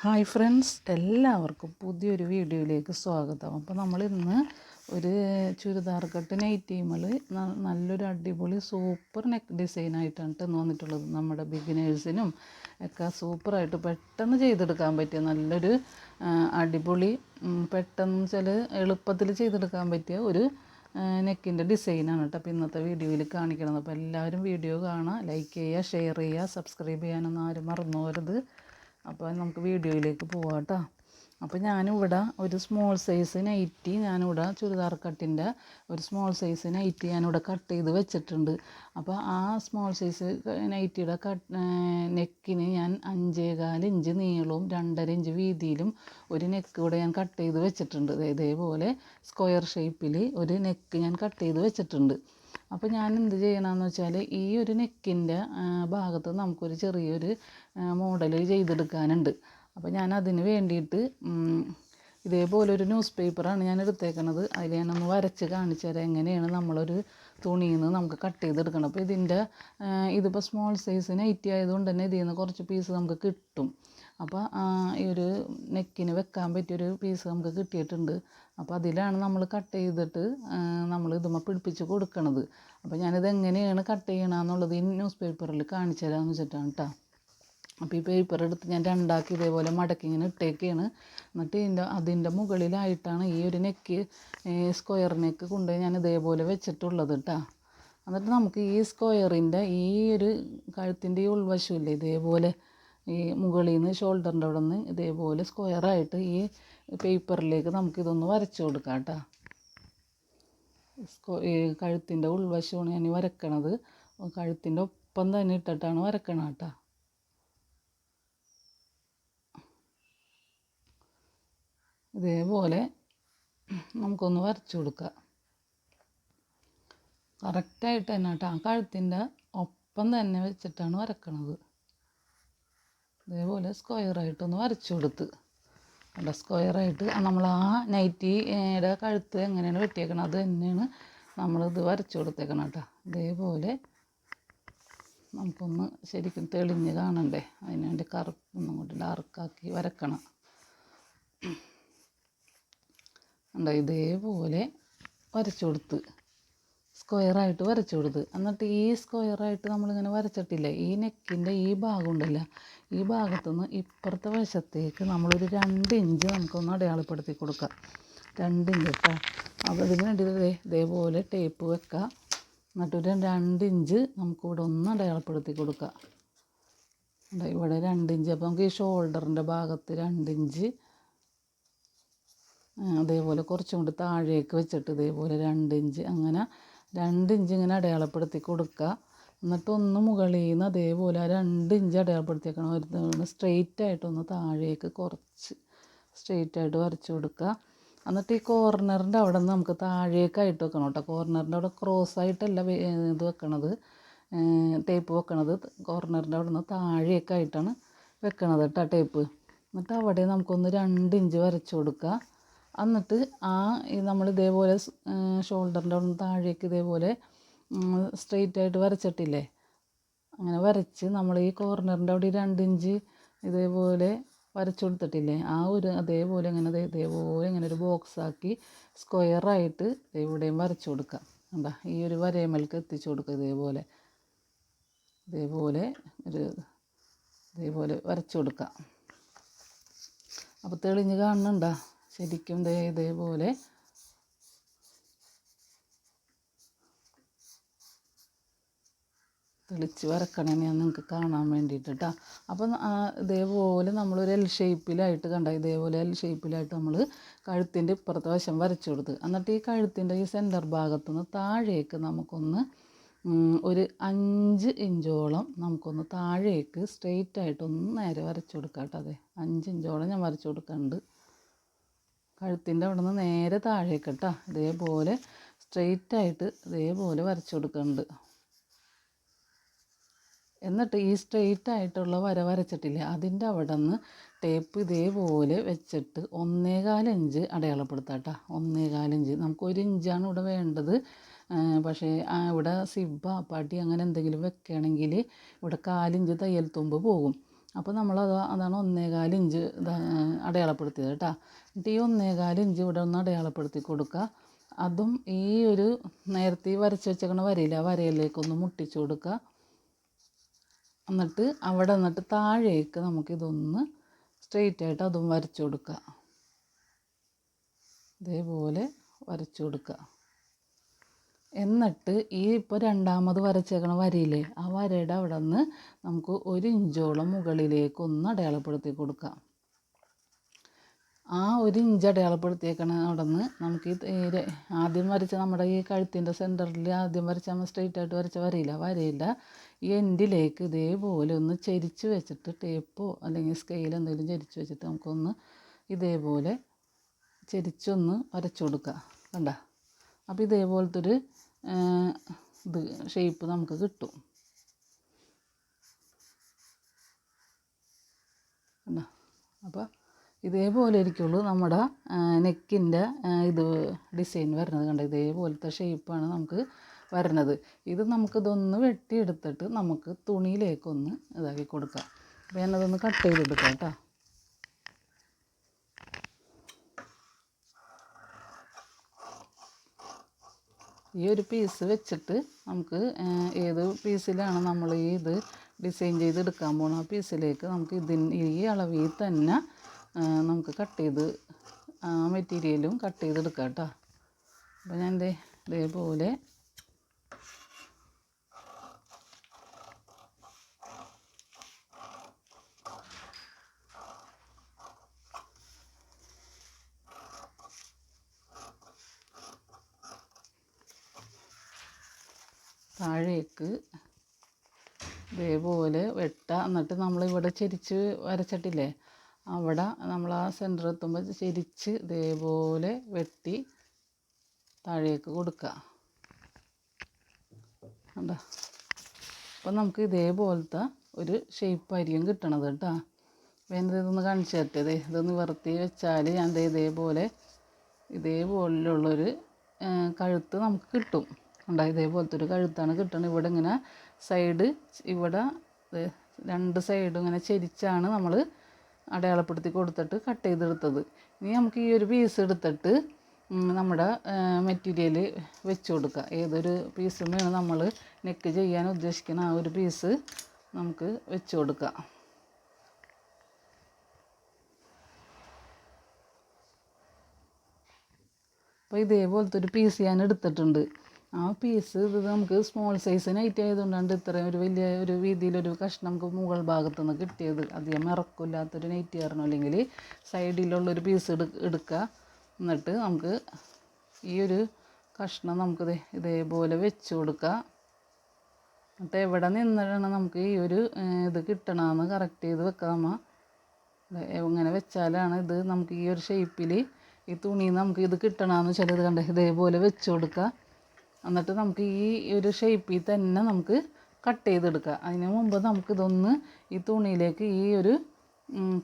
Hi friends എല്ലാവർക്കും പുതിയൊരു വീഡിയോയിലേക്ക് സ്വാഗതം. അപ്പോൾ നമ്മൾ ഇന്ന് ഒരു ചുരിദാർ കട്ട് നൈറ്റീമൽ നല്ലൊരു അടിപൊളി സൂപ്പർ നെക്ക് ഡിസൈനായിട്ടാണ് ഇട്ട് വന്നിട്ടുള്ളത്. നമ്മുടെ ബിഗിനേഴ്സിനും ഒക്കെ സൂപ്പറായിട്ട് പെട്ടെന്ന് ചെയ്തെടുക്കാൻ പറ്റിയ നല്ലൊരു അടിപൊളി പെട്ടെന്ന് വെച്ചാൽ എളുപ്പത്തിൽ ചെയ്തെടുക്കാൻ പറ്റിയ ഒരു നെക്കിന്റെ ഡിസൈനാണ് കേട്ടോ അപ്പോൾ ഇന്നത്തെ വീഡിയോയിൽ കാണിക്കണത്. അപ്പോൾ എല്ലാവരും വീഡിയോ കാണുക ലൈക്ക് ചെയ്യുക ഷെയർ ചെയ്യുക സബ്സ്ക്രൈബ് ചെയ്യാനൊന്നും ആരും മറന്നു പോകരുത്. അപ്പോൾ നമുക്ക് വീഡിയോയിലേക്ക് പോവാം കേട്ടോ. അപ്പോൾ ഞാനിവിടെ ഒരു സ്മോൾ സൈസ് നൈറ്റി ഞാനിവിടെ ചുരിദാർ കട്ടിന്റെ ഒരു സ്മോൾ സൈസ് നൈറ്റി ഞാനിവിടെ കട്ട് ചെയ്ത് വെച്ചിട്ടുണ്ട്. അപ്പോൾ ആ സ്മോൾ സൈസ് നൈറ്റിയുടെ കട്ട് നെക്കിന് ഞാൻ അഞ്ചേകാൽ ഇഞ്ച് നീളവും രണ്ടര ഇഞ്ച് വീതിയിലും ഒരു നെക്ക് ഇവിടെ ഞാൻ കട്ട് ചെയ്ത് വെച്ചിട്ടുണ്ട്. ഇതേപോലെ സ്ക്വയർ ഷേപ്പിൽ ഒരു നെക്ക് ഞാൻ കട്ട് ചെയ്ത് വെച്ചിട്ടുണ്ട്. അപ്പോൾ ഞാൻ എന്ത് ചെയ്യണമെന്ന് വെച്ചാൽ ഈ ഒരു നെക്കിന്റെ ഭാഗത്ത് നമുക്കൊരു ചെറിയൊരു മോഡൽ ചെയ്തെടുക്കാനുണ്ട്. അപ്പോൾ ഞാൻ അതിന് വേണ്ടിയിട്ട് ഇതേപോലെ ഒരു ന്യൂസ് പേപ്പറാണ് ഞാൻ എടുത്തേക്കണത്. അതിൽ ഞാനൊന്ന് വരച്ച് കാണിച്ചു തരാം എങ്ങനെയാണ് നമ്മളൊരു തുണിയിൽ നിന്ന് നമുക്ക് കട്ട് ചെയ്തെടുക്കണം. അപ്പോൾ ഇതിന്റെ ഇതിപ്പോൾ സ്മോൾ സൈസ് നൈറ്റി ആയതുകൊണ്ട് തന്നെ ഇതിൽ നിന്ന് കുറച്ച് പീസ് നമുക്ക് കിട്ടും. അപ്പോൾ ഈ ഒരു നെക്കിന് വെക്കാൻ പറ്റിയൊരു പീസ് നമുക്ക് കിട്ടിയിട്ടുണ്ട്. അപ്പോൾ അതിലാണ് നമ്മൾ കട്ട് ചെയ്തിട്ട് നമ്മൾ ഇതുമ്മ പിടിപ്പിച്ച് കൊടുക്കണത്. അപ്പോൾ ഞാനിത് എങ്ങനെയാണ് കട്ട് ചെയ്യണമെന്നുള്ളത് ഈ ന്യൂസ് പേപ്പറിൽ കാണിച്ചു തരാമെന്ന് വെച്ചിട്ടാണ് കേട്ടോ അപ്പോൾ ഈ പേപ്പർ എടുത്ത് ഞാൻ രണ്ടാക്കി ഇതേപോലെ മടക്കി ഇങ്ങനെ ഇട്ടേക്കാണ്. എന്നിട്ട് ഇതിന്റെ അതിന്റെ മുകളിലായിട്ടാണ് ഈ ഒരു നെക്ക് സ്ക്വയർ നെക്ക് കൊണ്ടുപോയി ഞാൻ ഇതേപോലെ വെച്ചിട്ടുള്ളത് കേട്ടോ എന്നിട്ട് നമുക്ക് ഈ സ്ക്വയറിന്റെ ഈ ഒരു കഴുത്തിന്റെ ഈ ഉൾവശമില്ലേ ഇതേപോലെ ഈ മുകളിൽ നിന്ന് ഷോൾഡറിന്റെ അവിടെ നിന്ന് ഇതേപോലെ സ്ക്വയറായിട്ട് ഈ പേപ്പറിലേക്ക് നമുക്കിതൊന്ന് വരച്ചു കൊടുക്കാം കേട്ടോ കഴുത്തിന്റെ ഉൾവശമാണ് ഞാൻ വരക്കണത്. കഴുത്തിന്റെ ഒപ്പം തന്നെ ഇട്ടിട്ടാണ് വരക്കണം കേട്ടോ ഇതേപോലെ നമുക്കൊന്ന് വരച്ചു കൊടുക്കാം. കറക്റ്റായിട്ട് തന്നെ കേട്ടോ ആ കഴുത്തിന്റെ ഒപ്പം തന്നെ വെച്ചിട്ടാണ് വരക്കണത്. ഇതേപോലെ സ്ക്വയറായിട്ടൊന്ന് വരച്ചു കൊടുത്ത്. അല്ല സ്ക്വയറായിട്ട് നമ്മൾ ആ നൈറ്റിയുടെ കഴുത്ത് എങ്ങനെയാണ് വെട്ടിയേക്കണം അത് തന്നെയാണ് നമ്മളിത് വരച്ചു കൊടുത്തേക്കണം കേട്ടോ ഇതേപോലെ നമുക്കൊന്ന് ശരിക്കും തെളിഞ്ഞ് കാണണ്ടേ അതിന് വേണ്ടി കറുപ്പൊന്നും കൂടി ഡാർക്കാക്കി വരക്കണം. ഉണ്ടോ ഇതേപോലെ വരച്ചു കൊടുത്ത് സ്ക്വയറായിട്ട് വരച്ചു കൊടുത്ത്. എന്നിട്ട് ഈ സ്ക്വയറായിട്ട് നമ്മളിങ്ങനെ വരച്ചിട്ടില്ല ഈ നെക്കിന്റെ ഈ ഭാഗം ഉണ്ടല്ലോ ഈ ഭാഗത്തുനിന്ന് ഇപ്പുറത്തെ വശത്തേക്ക് നമ്മളൊരു രണ്ട് ഇഞ്ച് നമുക്കൊന്ന് അടയാളപ്പെടുത്തി കൊടുക്കാം. രണ്ട് ഇഞ്ച് കേട്ടോ അപ്പോൾ ഇതിന് വേണ്ടി ദേ ഇതേപോലെ ടേപ്പ് വെക്കുക എന്നിട്ട് ഒരു രണ്ട് ഇഞ്ച് നമുക്കിവിടെ ഒന്ന് അടയാളപ്പെടുത്തി കൊടുക്കാം. ദേ ഇവിടെ രണ്ട് ഇഞ്ച്. അപ്പോൾ നമുക്ക് ഈ ഷോൾഡറിന്റെ ഭാഗത്ത് രണ്ട് ഇഞ്ച്. അതേപോലെ കുറച്ചും കൂടി താഴേക്ക് വെച്ചിട്ട് ഇതേപോലെ രണ്ട് ഇഞ്ച്. അങ്ങനെ രണ്ട് ഇഞ്ച് ഇങ്ങനെ അടയാളപ്പെടുത്തി കൊടുക്കുക എന്നിട്ട് ഒന്ന് മുകളിൽ നിന്ന് അതേപോലെ രണ്ട് ഇഞ്ച് അടയാളപ്പെടുത്തിയേക്കണം. ഒരു സ്ട്രെയിറ്റ് ആയിട്ടൊന്ന് താഴേക്ക് കുറച്ച് സ്ട്രെയിറ്റ് ആയിട്ട് വരച്ച് കൊടുക്കുക. എന്നിട്ട് ഈ കോർണറിന്റെ അവിടെ നിന്ന് നമുക്ക് താഴേക്കായിട്ട് വെക്കണം കേട്ടോ. കോർണറിന്റെ അവിടെ ക്രോസ് ആയിട്ടല്ല ഇത് വെക്കണത്. ടേപ്പ് വെക്കണത്. കോർണറിന്റെ അവിടെ നിന്ന് താഴേക്കായിട്ടാണ് വെക്കണത് കേട്ടോ ടേപ്പ് എന്നിട്ട് അവിടെ നമുക്കൊന്ന് രണ്ട് ഇഞ്ച് വരച്ച് കൊടുക്കുക. എന്നിട്ട് ആ നമ്മൾ ഇതേപോലെ ഷോൾഡറിന്റെ അവിടെ നിന്ന് താഴേക്ക് ഇതേപോലെ സ്ട്രെയിറ്റ് ആയിട്ട് വരച്ചിട്ടില്ലേ? അങ്ങനെ വരച്ച് നമ്മൾ ഈ കോർണറിന്റെ അവിടെ രണ്ട് ഇഞ്ച് ഇതേപോലെ വരച്ചു കൊടുത്തിട്ടില്ലേ? ആ ഒരു അതേപോലെ ഇങ്ങനെ ഇതേപോലെ ഇങ്ങനെ ഒരു ബോക്സ് ആക്കി സ്ക്വയറായിട്ട് ഇവിടെയും വരച്ചു കൊടുക്കുക കണ്ട? ഈ ഒരു വരയമൽക്ക് എത്തിച്ചു കൊടുക്കുക ഇതേപോലെ. ഇതേപോലെ ഒരു ഇതേപോലെ വരച്ചു കൊടുക്കാം. അപ്പോൾ തെളിഞ്ഞ് കാണുന്നുണ്ടോ? ശരിക്കും ഇതേ ഇതേപോലെ തെളിച്ച് വരക്കണേ ഞാൻ നിങ്ങൾക്ക് കാണാൻ വേണ്ടിയിട്ട് കേട്ടോ അപ്പം ഇതേപോലെ നമ്മളൊരു എൽ ഷേപ്പിലായിട്ട് കണ്ട? ഇതേപോലെ എൽ ഷേപ്പിലായിട്ട് നമ്മൾ കഴുത്തിന്റെ ഇപ്പുറത്തെ വശം വരച്ചു കൊടുത്ത്. എന്നിട്ട് ഈ കഴുത്തിന്റെ ഈ സെന്റർ ഭാഗത്തു നിന്ന് താഴേക്ക് നമുക്കൊന്ന് ഒരു അഞ്ച് ഇഞ്ചോളം നമുക്കൊന്ന് താഴേക്ക് സ്ട്രെയിറ്റ് ആയിട്ടൊന്ന് നേരെ വരച്ചു കൊടുക്കാം കേട്ടോ അതെ. അഞ്ച് ഇഞ്ചോളം ഞാൻ വരച്ചു കൊടുക്കുന്നുണ്ട് കഴുത്തിന്റെ അവിടെ നിന്ന് നേരെ താഴേക്ക് കേട്ടോ ഇതേപോലെ സ്ട്രെയിറ്റ് ആയിട്ട് ഇതേപോലെ വരച്ചു കൊടുക്കുന്നുണ്ട് എന്നിട്ട് ഈ സ്ട്രെയിറ്റ് ആയിട്ടുള്ള വര വരച്ചിട്ടില്ലേ? അതിന്റെ അവിടെ നിന്ന് ടേപ്പ് ഇതേപോലെ വെച്ചിട്ട് ഒന്നേകാൽ ഇഞ്ച് അടയാളപ്പെടുത്താം കേട്ടോ. ഒന്നേകാൽ ഇഞ്ച്. നമുക്ക് ഒരു ഇഞ്ചാണ് ഇവിടെ വേണ്ടത്. പക്ഷേ ഇവിടെ സിബ പടി അങ്ങനെ എന്തെങ്കിലും വെക്കുകയാണെങ്കിൽ ഇവിടെ കാലിഞ്ച് തയ്യൽ തുമ്പ് പോകും. അപ്പോൾ നമ്മളത് അതാണ് ഇതാ അടയാളപ്പെടുത്തിയത് കേട്ടോ. എന്നിട്ട് ഈ ഒന്നേകാൽ ഇഞ്ച് ഇവിടെ ഒന്ന് അടയാളപ്പെടുത്തി കൊടുക്കുക. അതും ഈ ഒരു നേരത്തെ വരച്ച് വെച്ചേക്കണ വരയില്ല? വരയിലേക്കൊന്ന് മുട്ടിച്ചു കൊടുക്കുക. എന്നിട്ട് അവിടെ നിന്നിട്ട് താഴേക്ക് നമുക്കിതൊന്ന് സ്ട്രെയിറ്റ് ആയിട്ട് അതും വരച്ചു കൊടുക്കുക. ഇതേപോലെ വരച്ചു കൊടുക്കുക. എന്നിട്ട് ഈ ഇപ്പോൾ രണ്ടാമത് വരച്ചേക്കണ വരയില്ലേ ആ വരയുടെ അവിടെ നിന്ന് നമുക്ക് ഒരു ഇഞ്ചോളം മുകളിലേക്ക് ഒന്ന് അടയാളപ്പെടുത്തി കൊടുക്കാം ആ ഒരു ഇഞ്ച് അടയാളപ്പെടുത്തിയേക്കണ അവിടെ നിന്ന് നമുക്ക് ഈ ആദ്യം വരച്ച നമ്മുടെ ഈ കഴുത്തിന്റെ സെന്ററിൽ ആദ്യം വരച്ച നമ്മൾ സ്ട്രെയിറ്റ് ആയിട്ട് വരച്ച വരയില്ല വരയില്ല. ഈ എൻഡിലേക്ക് ഇതേപോലെ ഒന്ന് ചരിച്ച് വെച്ചിട്ട് ടേപ്പോ അല്ലെങ്കിൽ സ്കെയിൽ എന്തെങ്കിലും ചരിച്ച് വെച്ചിട്ട് നമുക്കൊന്ന് ഇതേപോലെ ചരിച്ചൊന്ന് വരച്ചു കൊടുക്കുക കണ്ട? അപ്പോൾ ഇതേപോലത്തെ ഒരു ഇത് ഷേപ്പ് നമുക്ക് കിട്ടും. കണ്ടോ? അപ്പോൾ ഇതേപോലെ ഇരിക്കുള്ളൂ നമ്മുടെ നെക്കിന്റെ ഇത് ഡിസൈൻ വരുന്നത്. കണ്ടോ? ഇതേപോലത്തെ ഷേപ്പാണ് നമുക്ക് വരുന്നത്. ഇത് നമുക്കിതൊന്ന് വെട്ടിയെടുത്തിട്ട് നമുക്ക് തുണിയിലേക്കൊന്ന് ഇതാക്കി കൊടുക്കാം. അപ്പോൾ ഞാനതൊന്ന് കട്ട് ചെയ്തെടുക്കാം കേട്ടോ. ഈ ഒരു പീസ് വെച്ചിട്ട് നമുക്ക് ഏത് പീസിലാണ് നമ്മൾ ഈ ഇത് ഡിസൈൻ ചെയ്തെടുക്കാൻ പോണ ആ പീസിലേക്ക് നമുക്ക് ഇതിന് ഈ അളവിൽ തന്നെ നമുക്ക് കട്ട് ചെയ്ത് ആ മെറ്റീരിയലും കട്ട് ചെയ്തെടുക്കാം കേട്ടോ. അപ്പോൾ ഞാൻ ഇതേപോലെ താഴേക്ക് ഇതേപോലെ വെട്ടുക എന്നിട്ട് നമ്മളിവിടെ ചെരിച്ച് വരച്ചിട്ടില്ലേ? അവിടെ നമ്മൾ ആ സെന്റർ എത്തുമ്പോൾ ചെരിച്ച് ഇതേപോലെ വെട്ടി താഴേക്ക് കൊടുക്കുക. കണ്ടോ? അപ്പം നമുക്ക് ഇതേപോലത്തെ ഒരു ഷേപ്പായിരിക്കും കിട്ടണത് കേട്ടോ. വേണ്ടത് ഇതൊന്ന് കാണിച്ചു തരട്ടെ. ഇതൊന്ന് നിവർത്തി വെച്ചാൽ ഞാൻ ഇതേപോലെ ഇതേപോലുള്ളൊരു കഴുത്ത് നമുക്ക് കിട്ടും. ഉണ്ടോ. ഇതേപോലത്തെ ഒരു കഴുത്താണ് കിട്ടുന്നത് ഇവിടെ ഇങ്ങനെ സൈഡ് ഇവിടെ രണ്ട് സൈഡും ഇങ്ങനെ ചെരിച്ചാണ് നമ്മൾ അടയാളപ്പെടുത്തി കൊടുത്തിട്ട് കട്ട് ചെയ്തെടുത്തത്. ഇനി നമുക്ക് ഈ ഒരു പീസ് എടുത്തിട്ട് നമ്മുടെ മെറ്റീരിയൽ വെച്ച് കൊടുക്കുക ഏതൊരു പീസും വേണം നമ്മൾ നെക്ക് ചെയ്യാൻ ഉദ്ദേശിക്കുന്ന ആ ഒരു പീസ് നമുക്ക് വെച്ച് കൊടുക്കുക അപ്പോൾ ഇതേപോലത്തെ ഒരു പീസ് ഞാൻ എടുത്തിട്ടുണ്ട്. ആ പീസ് ഇത് നമുക്ക് സ്മോൾ സൈസിന് ഐറ്റം ആയതുകൊണ്ടാണ് ഇത്രയും ഒരു വലിയ ഒരു വീതിയിലൊരു കഷ്ണം നമുക്ക് മുകൾ ഭാഗത്തു നിന്ന് കിട്ടിയത്. അധികം ഇറക്കില്ലാത്തൊരു നൈറ്റ് കാരണം അല്ലെങ്കിൽ സൈഡിലുള്ളൊരു പീസ് എടു എടുക്കുക. എന്നിട്ട് നമുക്ക് ഈ ഒരു കഷ്ണം നമുക്ക് ഇതേപോലെ വെച്ച് കൊടുക്കുക. എന്നിട്ട് എവിടെ നിന്നിട്ടാണ് നമുക്ക് ഈ ഒരു ഇത് കിട്ടണമെന്ന് കറക്റ്റ് ചെയ്ത് വെക്കാം നമ്മൾ ഇങ്ങനെ വെച്ചാലാണ് ഇത് നമുക്ക് ഈ ഒരു ഷേപ്പിൽ ഈ തുണി നമുക്ക് ഇത് കിട്ടണമെന്ന് ഇത് കണ്ടേ ഇതേപോലെ വെച്ച് കൊടുക്കുക. എന്നിട്ട് നമുക്ക് ഈ ഒരു ഷേപ്പിൽ തന്നെ നമുക്ക് കട്ട് ചെയ്തെടുക്കുക. അതിന് മുമ്പ് നമുക്കിതൊന്ന് ഈ തുണിയിലേക്ക് ഈ ഒരു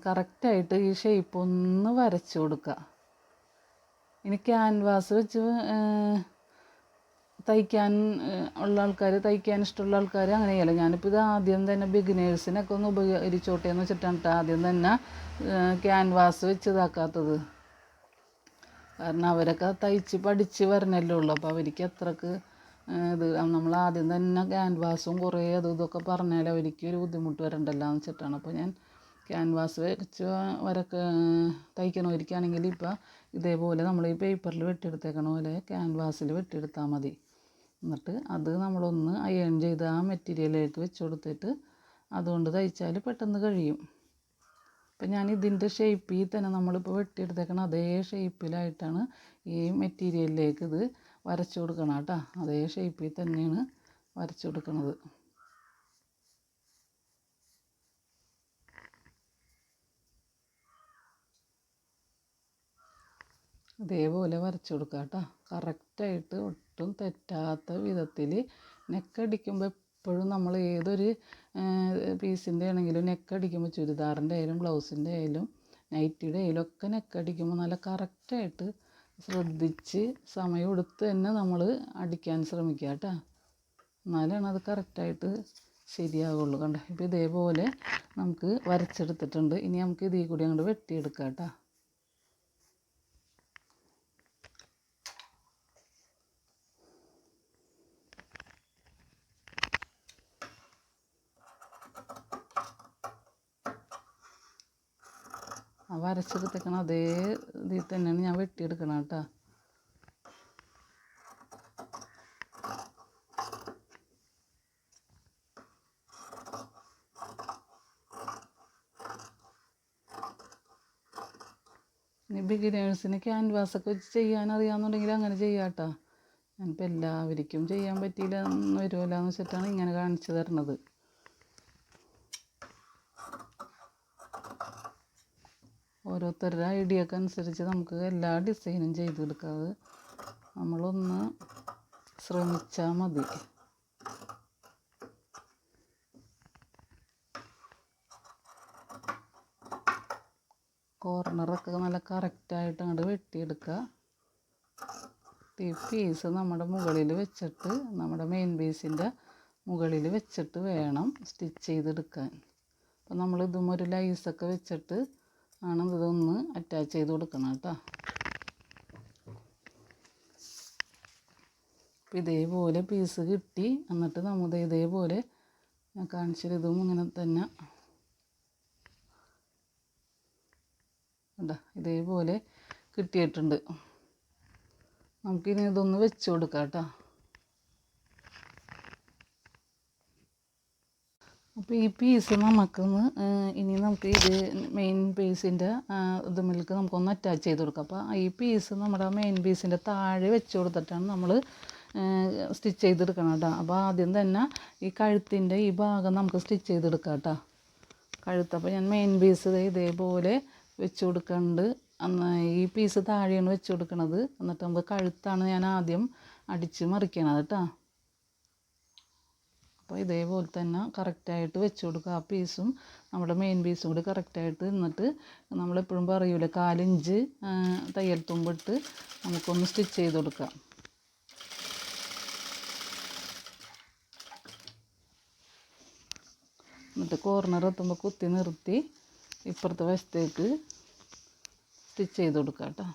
കറക്റ്റായിട്ട് ഈ ഷേപ്പ് ഒന്ന് വരച്ചു കൊടുക്കുക. ഇനി ക്യാൻവാസ് വെച്ച് തയ്ക്കാൻ ഉള്ള ആൾക്കാർ തയ്ക്കാൻ ഇഷ്ടമുള്ള ആൾക്കാർ അങ്ങനെയല്ല. ഞാനിപ്പോൾ ഇത് ആദ്യം തന്നെ ബിഗിനേഴ്സിനൊക്കെ ഒന്ന് ഉപകരിച്ചോട്ടെ എന്ന് വെച്ചിട്ടാണ് ആദ്യം തന്നെ ക്യാൻവാസ് വെച്ച് ഇതാക്കാത്തത്. കാരണം അവരൊക്കെ തയ്ച്ച് പഠിച്ച് വരണല്ലേ ഉള്ളൂ. അപ്പോൾ അവർക്ക് അത്രയ്ക്ക് ഇത് നമ്മൾ ആദ്യം തന്നെ ക്യാൻവാസും കുറേ അതും ഇതൊക്കെ പറഞ്ഞാൽ അവർക്ക് ഒരു ബുദ്ധിമുട്ട് വരണ്ടല്ലോ എന്ന് വെച്ചിട്ടാണ്. അപ്പോൾ ഞാൻ ക്യാൻവാസ് വെച്ച് വരക്ക് തയ്ക്കണവർക്കാണെങ്കിൽ ഇപ്പോൾ ഇതേപോലെ നമ്മൾ ഈ പേപ്പറിൽ വെട്ടിയെടുത്തേക്കണ പോലെ ക്യാൻവാസിൽ വെട്ടിയെടുത്താൽ മതി. എന്നിട്ട് അത് നമ്മളൊന്ന് അയൺ ചെയ്ത് ആ മെറ്റീരിയലിലേക്ക് വെച്ച് കൊടുത്തിട്ട് അതുകൊണ്ട് തയ്ച്ചാൽ പെട്ടെന്ന് കഴിയും. അപ്പം ഞാൻ ഇതിന്റെ ഷേപ്പിൽ തന്നെ നമ്മളിപ്പോൾ വെട്ടിയെടുത്തേക്കണ അതേ ഷേപ്പിലായിട്ടാണ് ഈ മെറ്റീരിയലിലേക്ക് ഇത് വരച്ചു കൊടുക്കണം കേട്ടോ അതേ ഷേപ്പിൽ തന്നെയാണ് വരച്ചു കൊടുക്കുന്നത് ഇതേപോലെ വരച്ചു കൊടുക്കുക കേട്ടോ കറക്റ്റായിട്ട് ഒട്ടും തെറ്റാത്ത വിധത്തിൽ നെക്കടിക്കുമ്പോൾ എപ്പോഴും നമ്മൾ ഏതൊരു പീസിന്റെ ആണെങ്കിലും നെക്കടിക്കുമ്പോൾ ചുരിദാറിന്റെ ആയാലും ബ്ലൗസിന്റെ ആയാലും നൈറ്റിയുടെ ആയാലും ഒക്കെ നെക്കടിക്കുമ്പോൾ നല്ല കറക്റ്റായിട്ട് ശ്രദ്ധിച്ച് സമയം എടുത്ത് തന്നെ നമ്മൾ അടിക്കാൻ ശ്രമിക്കുക കേട്ടോ. എന്നാലാണ് അത് കറക്റ്റായിട്ട് ശരിയാവുള്ളൂ കണ്ടോ. ഇപ്പോൾ ഇതേപോലെ നമുക്ക് വരച്ചെടുത്തിട്ടുണ്ട്. ഇനി നമുക്ക് ഇതിൽ കൂടി അങ്ങോട്ട് വെട്ടിയെടുക്കാം കേട്ടോ. വരച്ചെടുത്തേക്കണ അതേ ഇതിൽ തന്നെയാണ് ഞാൻ വെട്ടിയെടുക്കണം കേട്ടോ. ഇനി ബിഗിനേഴ്സിന് ക്യാൻവാസൊക്കെ വെച്ച് ചെയ്യാൻ അറിയാമെന്നുണ്ടെങ്കിൽ അങ്ങനെ ചെയ്യാം കേട്ടോ. ഞാനിപ്പോൾ എല്ലാവർക്കും ചെയ്യാൻ പറ്റിയില്ല എന്ന് വരുമല്ലോ എന്ന് വെച്ചിട്ടാണ് ഇങ്ങനെ കാണിച്ചു തരണത്. ഓരോരുത്തരുടെ ഐഡിയക്ക് അനുസരിച്ച് നമുക്ക് എല്ലാ ഡിസൈനും ചെയ്ത് കൊടുക്കാം നമ്മളൊന്ന് ശ്രമിച്ചാൽ മതി. കോർണറൊക്കെ നല്ല കറക്റ്റായിട്ട് അങ്ങോട്ട് വെട്ടിയെടുക്കുക. ഈ പീസ് നമ്മുടെ മുകളിൽ വെച്ചിട്ട് നമ്മുടെ മെയിൻ പീസിന്റെ മുകളിൽ വെച്ചിട്ട് വേണം സ്റ്റിച്ച് ചെയ്തെടുക്കാൻ. അപ്പോൾ നമ്മൾ ഇതും ഒരു ലൈസൊക്കെ വെച്ചിട്ട് ആണ് ഇതൊന്ന് അറ്റാച്ച് ചെയ്ത് കൊടുക്കണം കേട്ടോ. ഇതേപോലെ പീസ് കിട്ടി. എന്നിട്ട് നമ്മൾ ഇതേപോലെ ഞാൻ ഇതും ഇങ്ങനെ തന്നെ. കണ്ടോ? ഇതേപോലെ കിട്ടിയിട്ടുണ്ട്. നമുക്കിനി ഇതൊന്ന് വെച്ച് കൊടുക്കാം കേട്ടോ. അപ്പോൾ ഈ പീസ് നമുക്കൊന്ന് ഇനി നമുക്ക് ഇത് മെയിൻ പീസിന്റെ ഇത് മിൽക്ക് നമുക്കൊന്ന് അറ്റാച്ച് ചെയ്ത് കൊടുക്കാം. അപ്പോൾ ഈ പീസ് നമ്മുടെ മെയിൻ പീസിന്റെ താഴെ വെച്ച് കൊടുത്തിട്ടാണ് നമ്മൾ സ്റ്റിച്ച് ചെയ്തെടുക്കണം കേട്ടോ. അപ്പോൾ ആദ്യം തന്നെ ഈ കഴുത്തിന്റെ ഈ ഭാഗം നമുക്ക് സ്റ്റിച്ച് ചെയ്തെടുക്കാം കേട്ടോ. കഴുത്ത് അപ്പോൾ ഞാൻ മെയിൻ പീസ് ഇതേപോലെ വെച്ച് കൊടുക്കുന്നുണ്ട് അന്ന് ഈ പീസ് താഴെയാണ് വെച്ച് കൊടുക്കണത്. എന്നിട്ട് നമുക്ക് കഴുത്താണ് ഞാൻ ആദ്യം അടിച്ച് മറിക്കണത് കേട്ടോ. അപ്പോൾ ഇതേപോലെ തന്നെ കറക്റ്റായിട്ട് വെച്ച് കൊടുക്കുക. ആ പീസും നമ്മുടെ മെയിൻ പീസും കൂടി കറക്റ്റായിട്ട് നിന്നിട്ട് നമ്മളെപ്പോഴും പറയൂല കാലിഞ്ച് തയ്യൽ തുമ്പിട്ട് നമുക്കൊന്ന് സ്റ്റിച്ച് ചെയ്ത് കൊടുക്കാം എന്നിട്ട് കോർണർ എത്തുമ്പോൾ കുത്തി നിർത്തി ഇപ്പുറത്തെ വശത്തേക്ക് സ്റ്റിച്ച് ചെയ്ത് കൊടുക്കാം കേട്ടോ.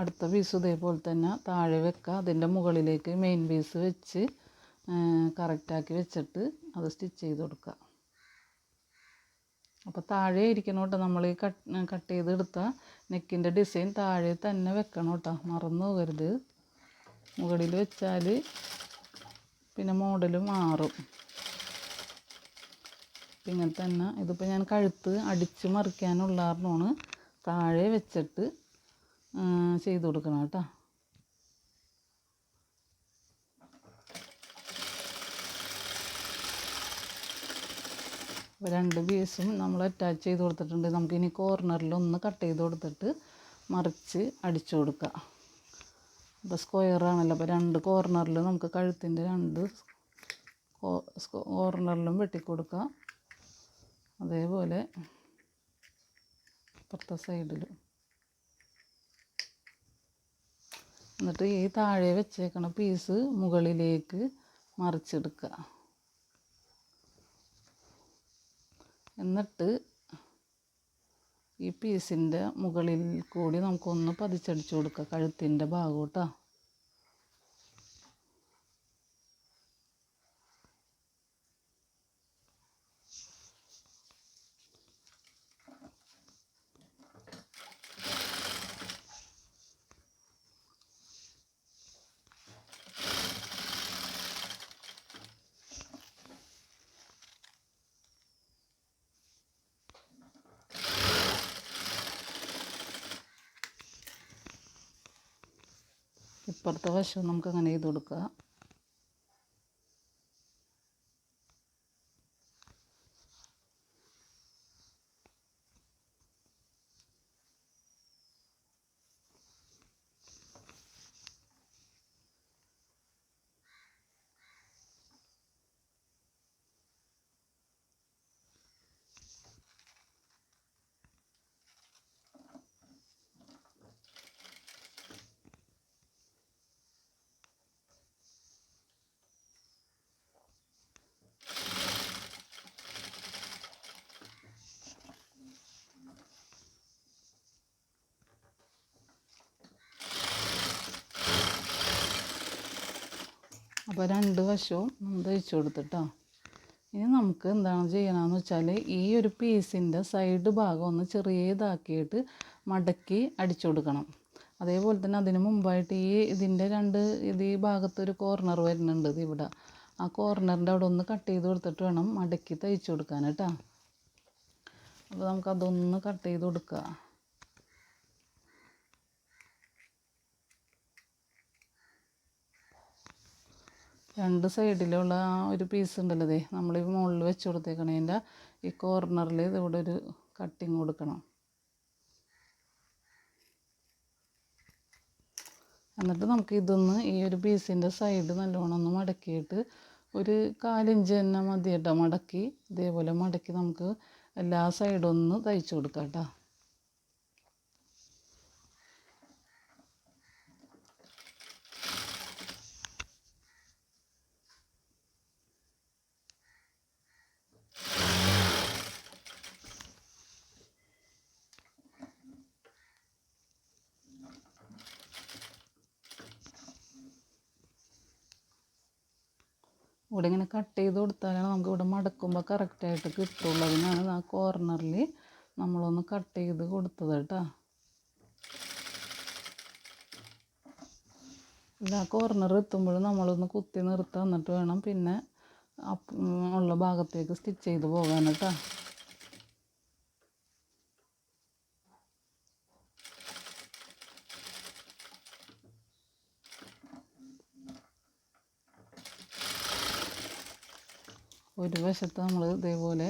അടുത്ത പീസ് ഇതേപോലെ തന്നെ താഴെ വെക്കുക അതിന്റെ മുകളിലേക്ക് മെയിൻ പീസ് വെച്ച് കറക്റ്റാക്കി വെച്ചിട്ട് അത് സ്റ്റിച്ച് ചെയ്ത് കൊടുക്കുക അപ്പോൾ താഴെ ഇരിക്കണം കേട്ടോ. നമ്മൾ ഈ കട്ട് കട്ട് ചെയ്തെടുത്ത നെക്കിന്റെ ഡിസൈൻ താഴെ തന്നെ വെക്കണം കേട്ടോ. മറന്നു പോകരുത്. മുകളിൽ വെച്ചാൽ പിന്നെ മോഡൽ മാറും. ഇങ്ങനെ തന്നെ. ഇതിപ്പോൾ ഞാൻ കഴുത്ത് അടിച്ച് മറിക്കാനുള്ള കാരണമാണ് താഴെ വെച്ചിട്ട് ചെയ്ത് കൊടുക്കണം കേട്ടോ. രണ്ട് പീസും നമ്മൾ അറ്റാച്ച് ചെയ്ത് കൊടുത്തിട്ടുണ്ട്. നമുക്കിനി കോർണറിൽ ഒന്ന് കട്ട് ചെയ്ത് കൊടുത്തിട്ട് മറിച്ച് അടിച്ചു കൊടുക്കുക അപ്പോൾ സ്ക്വയറാണല്ലോ അപ്പോൾ രണ്ട് കോർണറിൽ നമുക്ക് കഴുത്തിന്റെ രണ്ട് കോർണറിലും വെട്ടിക്കൊടുക്കാം അതേപോലെ ഇപ്പുറത്തെ സൈഡിൽ എന്നിട്ട് ഈ താഴെ വെച്ചേക്കണ പീസ് മുകളിലേക്ക് മറിച്ചെടുക്കുക. എന്നിട്ട് ഈ പീസിന്റെ മുകളിൽ കൂടി നമുക്കൊന്ന് പതിച്ചടിച്ചു കൊടുക്കുക. കഴുത്തിന്റെ ഭാഗം കേട്ടോ. ഇപ്പുറത്തെ വശവും നമുക്ക് അങ്ങനെ ചെയ്ത് കൊടുക്കുക അപ്പോൾ രണ്ട് വശവും നമ്മൾ തയ്ച്ചു കൊടുത്തിട്ടോ. ഇനി നമുക്ക് എന്താണ് ചെയ്യണമെന്ന് വെച്ചാൽ ഈ ഒരു പീസിന്റെ സൈഡ് ഭാഗം ഒന്ന് ചെറിയതാക്കിയിട്ട് മടക്കി അടിച്ചു കൊടുക്കണം. അതേപോലെ തന്നെ അതിന് മുമ്പായിട്ട് ഈ ഇതിന്റെ രണ്ട് ഇത് ഈ ഭാഗത്തൊരു കോർണർ വരുന്നുണ്ട് ഇത് ഇവിടെ. ആ കോർണറിന്റെ അവിടെ ഒന്ന് കട്ട് ചെയ്ത് കൊടുത്തിട്ട് വേണം മടക്കി തയ്ച്ചു കൊടുക്കാൻ കേട്ടോ. അപ്പോൾ നമുക്കതൊന്ന് കട്ട് ചെയ്ത് കൊടുക്കുക രണ്ട് സൈഡിലുള്ള ആ ഒരു പീസ് ഉണ്ടല്ലോ ദേ നമ്മൾ ഈ മുകളിൽ വെച്ച് കൊടുത്തേക്കണതിന്റെ ഈ കോർണറിൽ ഇതിവിടെ ഒരു കട്ടിങ് കൊടുക്കണം. എന്നിട്ട് നമുക്ക് ഇതൊന്ന് ഈ ഒരു പീസിന്റെ സൈഡ് നല്ലോണം ഒന്ന് മടക്കിയിട്ട് ഒരു കാലിഞ്ച് തന്നെ മതി കേട്ടോ മടക്കി ഇതേപോലെ മടക്കി നമുക്ക് എല്ലാ സൈഡും ഒന്ന് തയ്ച്ചു കൊടുക്കാം കേട്ടോ. ഇവിടെ ഇങ്ങനെ കട്ട് ചെയ്ത് കൊടുത്താലാണ് നമുക്ക് ഇവിടെ മടക്കുമ്പോൾ കറക്റ്റായിട്ട് കിട്ടുള്ളൂ. അതിനാണ് ആ കോർണറിൽ നമ്മളൊന്ന് കട്ട് ചെയ്ത് കൊടുത്തത് കേട്ടോ. ഇത് ആ കോർണർ എത്തുമ്പോൾ നമ്മളൊന്ന് കുത്തി നിർത്തി എന്നിട്ട് വേണം പിന്നെ ഉള്ള ഭാഗത്തേക്ക് സ്റ്റിച്ച് ചെയ്ത് പോകാൻ കേട്ടോ. ഒരു വശത്ത് നമ്മൾ ഇതേപോലെ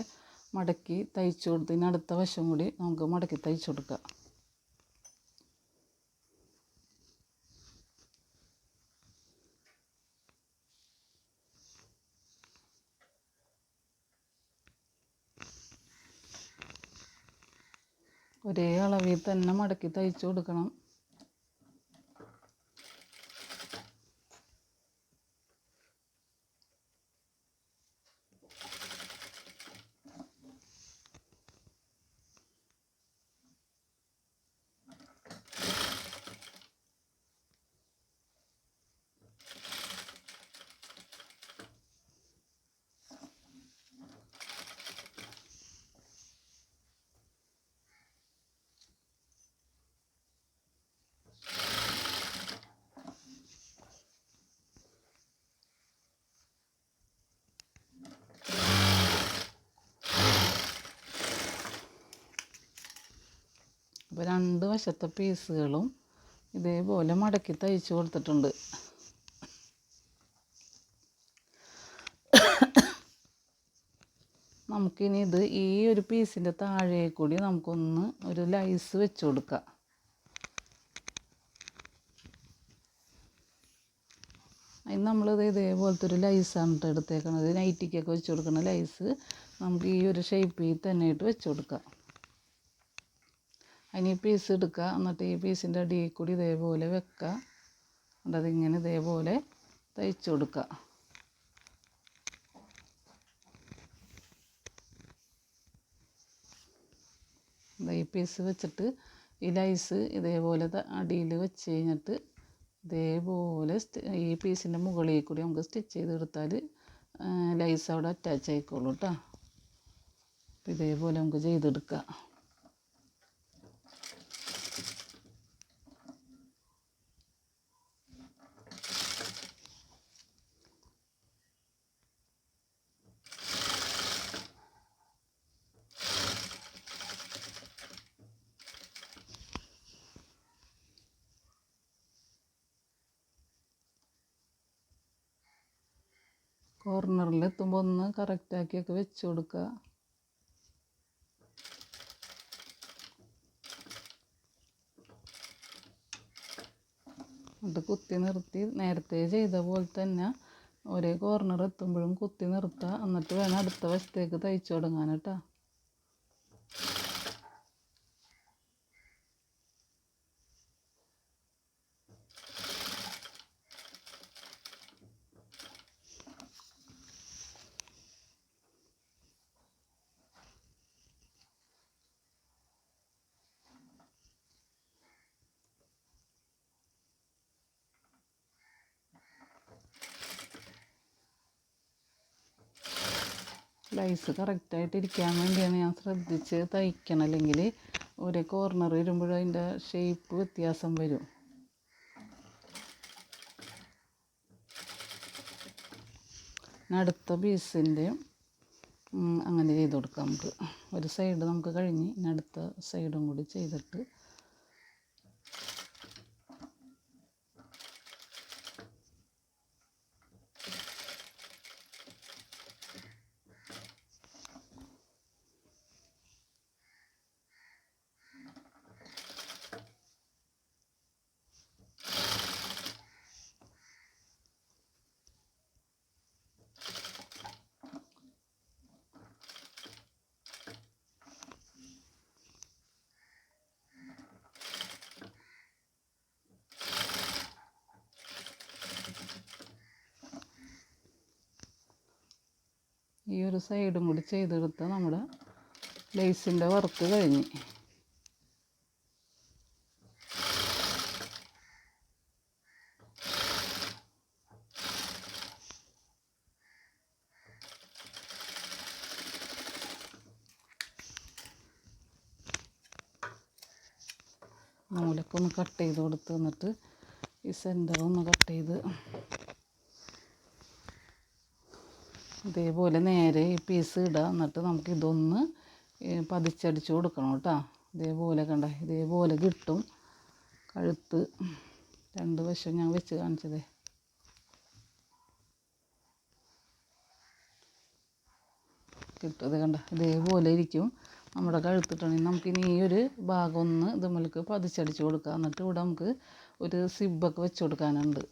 മടക്കി തയ്ച്ചു കൊടുത്തതിന് അടുത്ത വശം കൂടി നമുക്ക് മടക്കി തയ്ച്ചു കൊടുക്കാം. ഒരേ അളവിൽ തന്നെ മടക്കി തയ്ച്ചു കൊടുക്കണം. അപ്പോൾ രണ്ട് വശത്തെ പീസുകളും ഇതേപോലെ മടക്കി തയ്ച്ചു കൊടുത്തിട്ടുണ്ട്. നമുക്കിനി ഇത് ഈ ഒരു പീസിന്റെ താഴെ കൂടി നമുക്കൊന്ന് ഒരു ലൈസ് വെച്ച് കൊടുക്കാം. അതിന് നമ്മളിത് ഇതേപോലത്തെ ഒരു ലൈസാണ് കേട്ടോ എടുത്തേക്കണത്. നൈറ്റിക്കൊക്കെ വെച്ച് കൊടുക്കുന്ന ലൈസ് നമുക്ക് ഈ ഒരു ഷേപ്പിൽ തന്നെ ഇട്ട് വെച്ച് കൊടുക്കാം. അതിന് ഈ പീസ് എടുക്കുക. എന്നിട്ട് ഈ പീസിന്റെ അടിയിൽ കൂടി ഇതേപോലെ വെക്കുക. എന്നിട്ട് അതിങ്ങനെ ഇതേപോലെ തയ്ച്ച് കൊടുക്കുക. ഈ പീസ് വെച്ചിട്ട് ഈ ലൈസ് ഇതേപോലെ അടിയിൽ വെച്ച് കഴിഞ്ഞിട്ട് ഇതേപോലെ ഈ പീസിന്റെ മുകളിൽ കൂടി നമുക്ക് സ്റ്റിച്ച് ചെയ്തെടുത്താൽ ലൈസ് അവിടെ അറ്റാച്ച് ആയിക്കോളൂ കേട്ടോ ഇതേപോലെ നമുക്ക് ചെയ്തെടുക്കാം. കോർണറിൽ എത്തുമ്പോൾ ഒന്ന് കറക്റ്റാക്കിയൊക്കെ വെച്ച് കൊടുക്കുക. എന്നിട്ട് കുത്തി നിർത്തി. നേരത്തെ ചെയ്ത പോലെ തന്നെ ഒരേ കോർണർ എത്തുമ്പോഴും കുത്തി നിർത്തുക എന്നിട്ട് വേണം അടുത്ത വശത്തേക്ക് തയ്ച്ചു തുടങ്ങാൻ കേട്ടോ. സ്ലൈസ് കറക്റ്റായിട്ട് ഇരിക്കാൻ വേണ്ടിയാണ് ഞാൻ ശ്രദ്ധിച്ച് തയ്ക്കണം അല്ലെങ്കിൽ ഒരേ കോർണർ വരുമ്പോഴും അതിന്റെ ഷേപ്പ് വ്യത്യാസം വരും. അടുത്ത പീസിന്റെ അങ്ങനെ ചെയ്ത് കൊടുക്കാം നമുക്ക്. ഒരു സൈഡ് നമുക്ക് കഴിഞ്ഞ് അടുത്ത സൈഡും കൂടി ചെയ്തിട്ട് ഈ ഒരു സൈഡും കൂടി ചെയ്തെടുത്ത് നമ്മുടെ ലേസിന്റെ വർക്ക് കഴിഞ്ഞ്. നൂലൊക്കെ ഒന്ന് കട്ട് ചെയ്ത് കൊടുത്ത് എന്നിട്ട് ഈ സെന്റർ ഒന്ന് കട്ട് ചെയ്ത് ഇതേപോലെ നേരെ ഈ പീസ് ഇടുക എന്നിട്ട് നമുക്ക് ഇതൊന്ന് പതിച്ചടിച്ച് കൊടുക്കണം കേട്ടോ. ഇതേപോലെ കണ്ട? ഇതേപോലെ കിട്ടും. കഴുത്ത്. രണ്ട് വശം ഞാൻ വെച്ച് കാണിച്ചതേ. കിട്ടും. ഇത് കണ്ട? ഇതേപോലെ ഇരിക്കും. നമ്മുടെ നമുക്ക് ഇനി ഈ ഒരു ഭാഗം ഒന്ന് ഇതുമ്മലേക്ക് പതിച്ചടിച്ച് കൊടുക്കുക എന്നിട്ട് ഇവിടെ നമുക്ക് ഒരു സിബൊക്കെ വെച്ച് കൊടുക്കാനുണ്ട്.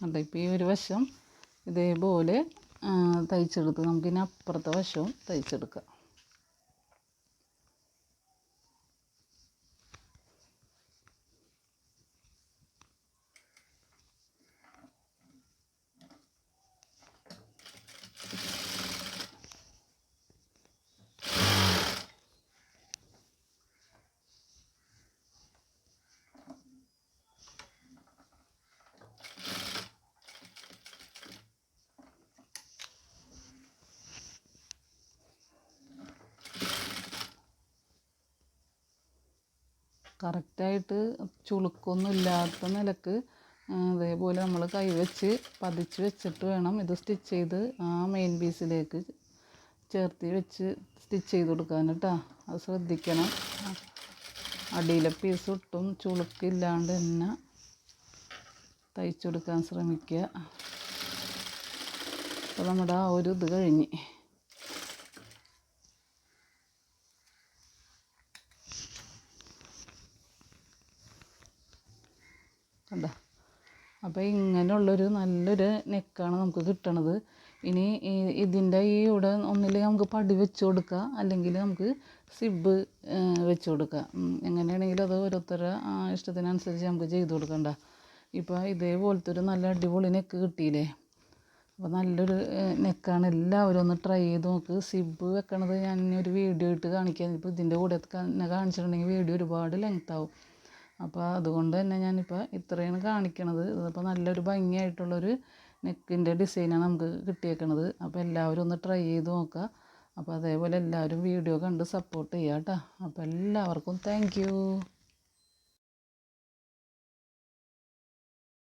അതെ ഇപ്പോൾ ഈ ഒരു വശം ഇതേപോലെ തയ്ച്ചെടുത്ത്. നമുക്കിനി അപ്പുറത്തെ വശവും തയ്ച്ചെടുക്കാം. കറക്റ്റായിട്ട് ചുളുക്കൊന്നും ഇല്ലാത്ത നിലയ്ക്ക് അതേപോലെ നമ്മൾ കൈവച്ച് പതിച്ച് വെച്ചിട്ട് വേണം ഇത് സ്റ്റിച്ച് ചെയ്ത് ആ മെയിൻ പീസിലേക്ക് ചേർത്ത് വെച്ച് സ്റ്റിച്ച് ചെയ്ത് കൊടുക്കാൻ കേട്ടോ. അത് ശ്രദ്ധിക്കണം. അടിയിലെ പീസ് ഒട്ടും ചുളുക്കില്ലാണ്ട് തന്നെ തയ്ച്ചു കൊടുക്കാൻ ശ്രമിക്കുക. അപ്പോൾ നമ്മുടെ ആ ഒരു ഇത് കഴിഞ്ഞ്. കണ്ട അപ്പോൾ ഇങ്ങനെയുള്ളൊരു നല്ലൊരു നെക്കാണ് നമുക്ക് കിട്ടണത്. ഇനി ഇതിന്റെ ഈ ഇവിടെ ഒന്നില്ലെങ്കിൽ നമുക്ക് പടി വെച്ച് കൊടുക്കുക അല്ലെങ്കിൽ നമുക്ക് സിബ് വെച്ച് കൊടുക്കുക എങ്ങനെയാണെങ്കിലും അത് ഓരോരുത്തരുടെ ഇഷ്ടത്തിനനുസരിച്ച് നമുക്ക് ചെയ്ത് കൊടുക്കണ്ട. ഇപ്പോൾ ഇതേപോലത്തെ ഒരു നല്ല അടിപൊളി നെക്ക് കിട്ടിയില്ലേ? അപ്പോൾ നല്ലൊരു നെക്കാണ്. എല്ലാവരും ഒന്ന് ട്രൈ ചെയ്ത് നോക്ക്. സിബ് വെക്കണത് ഞാൻ ഒരു വീഡിയോ ഇട്ട് കാണിക്കാം. ഇപ്പോൾ ഇതിന്റെ കൂടെ തന്നെ കാണിച്ചിട്ടുണ്ടെങ്കിൽ വീഡിയോ ഒരുപാട് ലെങ്ത് ആവും. അപ്പോൾ അതുകൊണ്ട് തന്നെ ഞാനിപ്പോൾ ഇത്രയാണ് കാണിക്കണത്. ഇതിപ്പോൾ നല്ലൊരു ഭംഗിയായിട്ടുള്ളൊരു നെക്കിന്റെ ഡിസൈനാണ് നമുക്ക് കിട്ടിയേക്കണത്. അപ്പോൾ എല്ലാവരും ഒന്ന് ട്രൈ ചെയ്ത് നോക്കുക അപ്പോൾ അതേപോലെ എല്ലാവരും വീഡിയോ കണ്ട് സപ്പോർട്ട് ചെയ്യുക കേട്ടോ അപ്പോൾ എല്ലാവർക്കും താങ്ക്